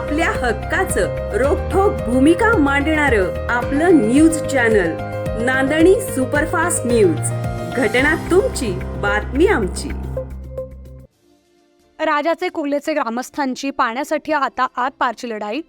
आपल्या हक्काचं रोखोक भूमिका मांडणार आपलं news channel Nandani superfast news. घटना तुमची बातमी आमची. राजाचे कुर्लेचे ग्रामस्थांची पाण्यासाठी आता आत पारची लढाई.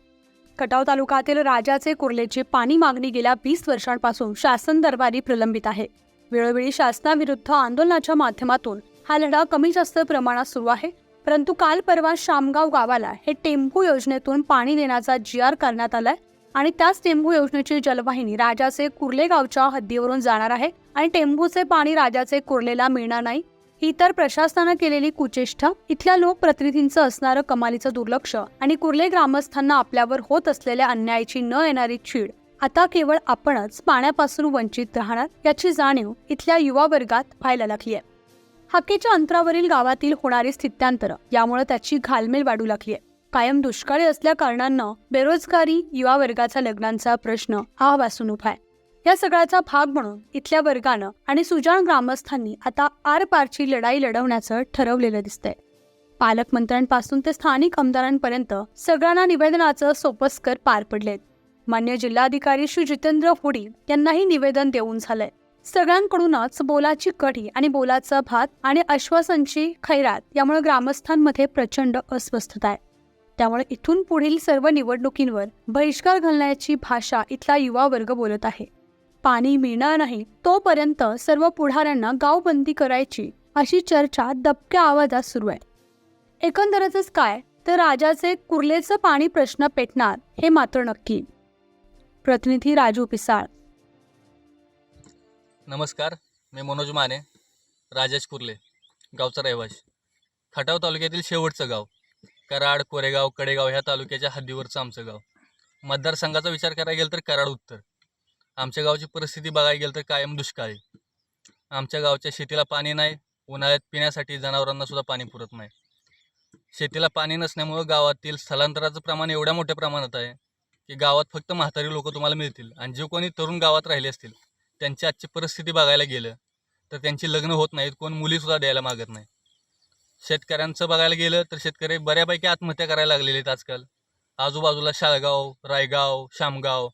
खटाव तालुक्यातील राजाचे कुर्लेची पाणी मागणी गेल्या वीस वर्षांपासून शासन दरबारी प्रलंबित आहे. वेळोवेळी शासनाविरुद्ध आंदोलनाच्या माध्यमातून हा लढा कमी जास्त प्रमाणात सुरू आहे. परंतु काल परवा शामगाव गावाला हे टेंभू योजनेतून पाणी देण्याचा जी आर करण्यात आलाय आणि त्याच टेंभू योजनेची जलवाहिनी राजाचे कुर्ले गावच्या हद्दीवरून जाणार आहे आणि टेंभूचे पाणी राजाचे कुर्लेला मिळणार नाही. ही तर प्रशासनानं केलेली कुचेष्टा इथल्या लोकप्रतिनिधींचं असणारं कमालीचं दुर्लक्ष आणि कुर्ले ग्रामस्थांना आपल्यावर होत असलेल्या अन्यायाची न येणारी चीड आता केवळ आपणच पाण्यापासून वंचित राहणार याची जाणीव इथल्या युवा वर्गात व्हायला लागली आहे हाकेच्या अंतरावरील गावातील होणारी स्थित्यांतर यामुळे त्याची घालमेल वाढू लागली आहे कायम दुष्काळी असल्या कारणानं बेरोजगारी युवा वर्गाचा लग्नांचा प्रश्न हा वासून उभा आहे. या सगळ्याचा भाग म्हणून इथल्या वर्गानं आणि सुजाण ग्रामस्थांनी आता आरपारची लढाई लढवण्याचं ठरवलेलं दिसतंय. पालकमंत्र्यांपासून ते स्थानिक आमदारांपर्यंत सगळ्यांना निवेदनाचं सोपस्कर पार पडलेत. मान्य जिल्हाधिकारी श्री जितेंद्र होडी यांनाही निवेदन देऊन झालंय. सगळ्यांकडूनच बोलाची कढी आणि बोलाचा भात आणि आश्वासनची खैरात यामुळे ग्रामस्थांमध्ये प्रचंड अस्वस्थता आहे. त्यामुळे इथून पुढील सर्व निवडणुकींवर बहिष्कार घालण्याची भाषा इथला युवा वर्ग बोलत आहे. पाणी मिळणार नाही तोपर्यंत सर्व पुढाऱ्यांना गावबंदी करायची अशी चर्चा दबक्या आवाजात सुरू आहे. एकंदरच काय? तर राजाचे कुर्लेचं पाणी प्रश्न पेटणार हे मात्र नक्की. प्रतिनिधी राजू पिसाळ नमस्कार मी मनोज माने राजेश कुर्ले गावचा रहिवाश खटाव तालुक्यातील शेवटचं गाव कराड कोरेगाव कडेगाव ह्या तालुक्याच्या हद्दीवरचं आमचं गाव. मतदारसंघाचा विचार करायला गेलं तर कराड उत्तर. आमच्या गावची परिस्थिती बघायला गेलं तर कायम दुष्काळी. आमच्या गावच्या शेतीला पाणी नाही उन्हाळ्यात पिण्यासाठी जनावरांना सुद्धा पाणी पुरत नाही. शेतीला पाणी नसल्यामुळं गावातील स्थलांतराचं प्रमाण एवढ्या मोठ्या प्रमाणात आहे की गावात फक्त म्हातारी लोक तुम्हाला मिळतील आणि जे कोणी तरुण गावात राहिले असतील त्यांची आजची परिस्थिती बघायला गेलं तर त्यांची लग्न होत नाहीत कोण मुलीसुद्धा द्यायला मागत नाही. शेतकऱ्यांचं बघायला गेलं तर शेतकरी बऱ्यापैकी आत्महत्या करायला लागलेले आहेत आजकाल. आजूबाजूला शाळगाव रायगाव शामगाव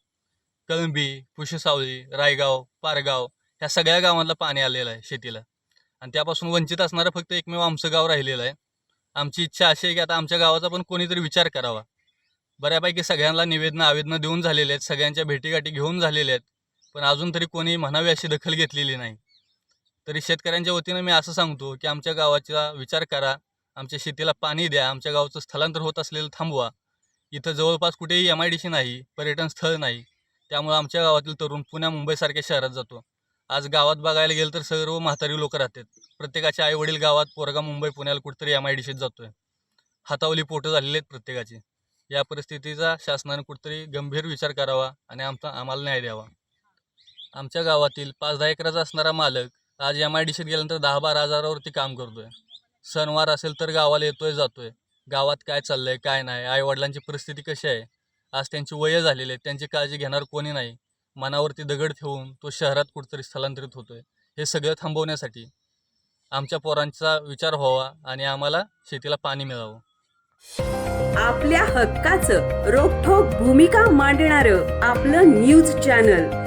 कळंबी पुशसावळी रायगाव पारगाव ह्या सगळ्या गावांना पाणी आलेलं आहे शेतीला. आणि त्यापासून वंचित असणारं फक्त एकमेव आमचं गाव राहिलेलं आहे. आमची इच्छा अशी आहे की आता आमच्या गावाचा पण कोणीतरी विचार करावा. बऱ्यापैकी सगळ्यांना निवेदनं आवेदनं देऊन झालेले आहेत सगळ्यांच्या भेटीगाठी घेऊन झालेल्या आहेत. पण अजून तरी कोणी म्हणावी अशी दखल घेतलेली नाही. तरी शेतकऱ्यांच्या वतीनं मी असं सांगतो की आमच्या गावाचा विचार करा आमच्या शेतीला पाणी द्या आमच्या गावचं स्थलांतर होत असलेलं थांबवा. इथं जवळपास कुठेही एम आय डी सी नाही पर्यटन स्थळ नाही. त्यामुळं आमच्या गावातील तरुण पुण्या मुंबईसारख्या शहरात जातो. आज गावात बघायला गेलं तर सर्व म्हातारी लोक राहतात. प्रत्येकाचे आईवडील गावात पोरगा मुंबई पुण्याला कुठेतरी एम आय डी सीत जातोय. हातावली पोटं झालेली आहेत प्रत्येकाची. या परिस्थितीचा शासनाने कुठेतरी गंभीर विचार करावा आणि आमचा आम्हाला न्याय द्यावा. आमच्या गावातील पाच दहा एकराचा असणारा मालक आज एम आय डी सीत गेल्यानंतर दहा बारा हजारावरती काम करतो आहे सणवार असेल तर गावाला येतोय जातोय. गावात काय चाललंय काय नाही आईवडिलांची परिस्थिती कशी आहे? आज त्यांची वय झालेली आहे त्यांची काळजी घेणार कोणी नाही. मनावरती दगड ठेवून तो शहरात कुठेतरी स्थलांतरित होतोय. हे सगळं थांबवण्यासाठी आमच्या पोरांचा विचार व्हावा आणि आम्हाला शेतीला पाणी मिळावं. आपल्या हक्काचं रोखोक भूमिका मांडणार आपलं news channel.